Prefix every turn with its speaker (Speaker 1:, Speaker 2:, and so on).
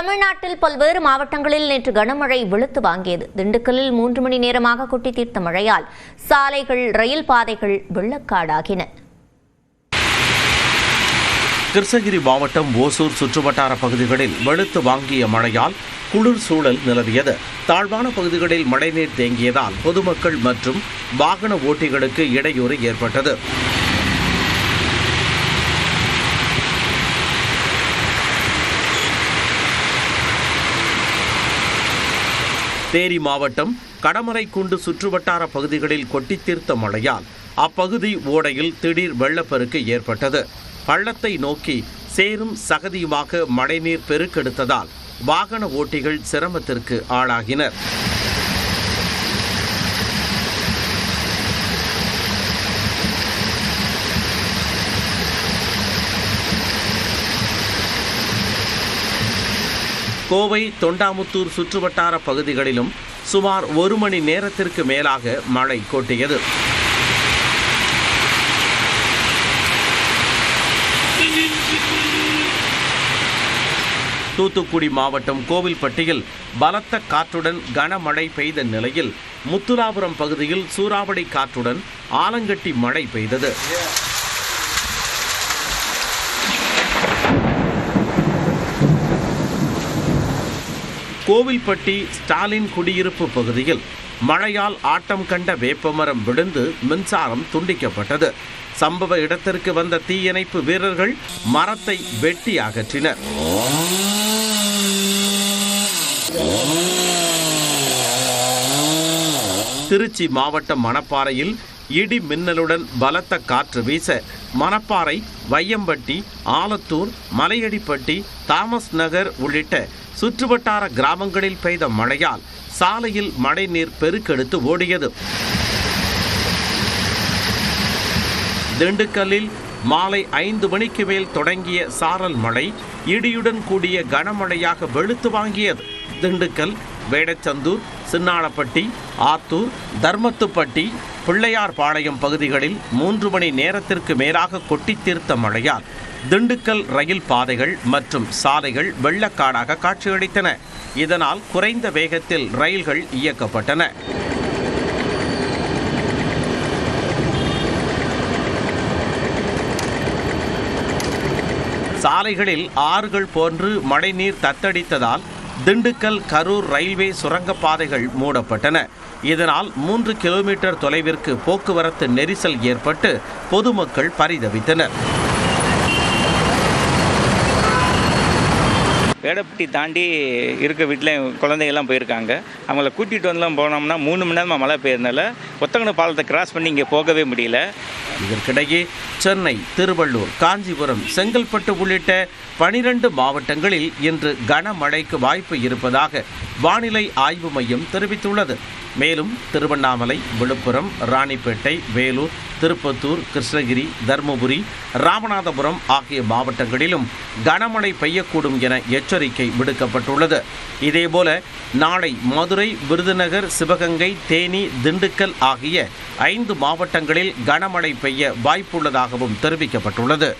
Speaker 1: தமிழ்நாட்டில் பல்வேறு மாவட்டங்களில் நேற்று கனமழை வெளுத்து வாங்கியது திண்டுக்கல்லில் மூன்று மணி நேரமாக கொட்டி தீர்த்த மழையால் சாலைகள் ரயில் பாதைகள் வெள்ளக்காடாகின
Speaker 2: கிருஷ்ணகிரி மாவட்டம் ஓசூர் சுற்றுவட்டார பகுதிகளில் வெளுத்து வாங்கிய மழையால் குளிர் சூழல் நிலவியது தாழ்வான பகுதிகளில் மழைநீர் தேங்கியதால் பொதுமக்கள் மற்றும் வாகன ஓட்டிகளுக்கு இடையூறு ஏற்பட்டது தேனி மாவட்டம் கடமரைக்குண்டு சுற்றுவட்டார பகுதிகளில் கொட்டி தீர்த்த மழையால் அப்பகுதி ஓடையில் திடீர் வெள்ளப்பெருக்கு ஏற்பட்டது பள்ளத்தை நோக்கி சேரும் சகதியுமாக மழைநீர் பெருக்கெடுத்ததால் வாகன ஓட்டிகள் சிரமத்திற்கு ஆளாகினர் கோவை தொண்டாமுத்தூர் சுற்றுவட்டார பகுதிகளிலும் சுமார் ஒரு மணி நேரத்திற்கு மேலாக மழை கொட்டியது தூத்துக்குடி மாவட்டம் கோவில்பட்டியில் பலத்த காற்றுடன் கனமழை பெய்த நிலையில் முத்துலாபுரம் பகுதியில் சூறாவளி காற்றுடன் ஆலங்கட்டி மழை பெய்தது கோவில்பட்டி ஸ்டாலின் குடியிருப்பு பகுதியில் மழையால் ஆட்டம் கண்ட வேப்பமரம் விழுந்து மின்சாரம் துண்டிக்கப்பட்டது சம்பவ இடத்திற்கு வந்த தீயணைப்பு வீரர்கள் மரத்தை வெட்டி அகற்றினர் திருச்சி மாவட்டம் மணப்பாறையில் இடி மின்னலுடன் பலத்த காற்று வீச மணப்பாறை வையம்பட்டி ஆலத்தூர் மலையடிப்பட்டி தாமஸ் நகர் உள்ளிட்ட சுற்றுவட்டார கிராமங்களில் பெய்த மழையால் சாலையில் மழைநீர் பெருக்கெடுத்து ஓடியது திண்டுக்கல்லில் மாலை ஐந்து மணிக்கு மேல் தொடங்கிய சாரல் மழை இடியுடன் கூடிய கனமழையாக வெளுத்து வாங்கியது திண்டுக்கல் வேடச்சந்தூர் சின்னாளப்பட்டி ஆத்தூர் தர்மத்துப்பட்டி பிள்ளையார் பாளையம் பகுதிகளில் மூன்று மணி நேரத்திற்கு மேலாக கொட்டி தீர்த்த மழையால் திண்டுக்கல் ரயில் பாதைகள் மற்றும் சாலைகள் வெள்ளக்காடாக காட்சியளித்தன இதனால் குறைந்த வேகத்தில் ரயில்கள் இயக்கப்பட்டன சாலைகளில் ஆறுகள் போன்று மழைநீர் தத்தடித்ததால் திண்டுக்கல் கரூர் ரயில்வே சுரங்கப்பாதைகள் மூடப்பட்டன இதனால் மூன்று கிலோமீட்டர் தொலைவிற்கு போக்குவரத்து நெரிசல் ஏற்பட்டு பொதுமக்கள் பரிதவித்தனர்
Speaker 3: வேடப்பட்டி தாண்டி இருக்க வீட்டில் குழந்தைகள்லாம் போயிருக்காங்க அவங்கள கூட்டிகிட்டு வந்துலாம் போனோம்னா மூணு மணி நேரமாக மழை பெய்யறதுனால ஒத்தங்கன பாலத்தை கிராஸ் பண்ணி இங்கே போகவே முடியல
Speaker 2: இதற்கிடையே சென்னை திருவள்ளூர் காஞ்சிபுரம் செங்கல்பட்டு உள்ளிட்ட பனிரெண்டு மாவட்டங்களில் இன்று கனமழைக்கு வாய்ப்பு இருப்பதாக வானிலை ஆய்வு மையம் தெரிவித்துள்ளது மேலும் திருவண்ணாமலை விழுப்புரம் ராணிப்பேட்டை வேலூர் திருப்பத்தூர் கிருஷ்ணகிரி தருமபுரி ராமநாதபுரம் ஆகிய மாவட்டங்களிலும் கனமழை பெய்யக்கூடும் என எச்சரிக்கை விடுக்கப்பட்டுள்ளது இதேபோல நாளை மதுரை விருதுநகர் சிவகங்கை தேனி திண்டுக்கல் ஆகிய ஐந்து மாவட்டங்களில் கனமழை பெய்ய வாய்ப்புள்ளதாகவும் தெரிவிக்கப்பட்டுள்ளது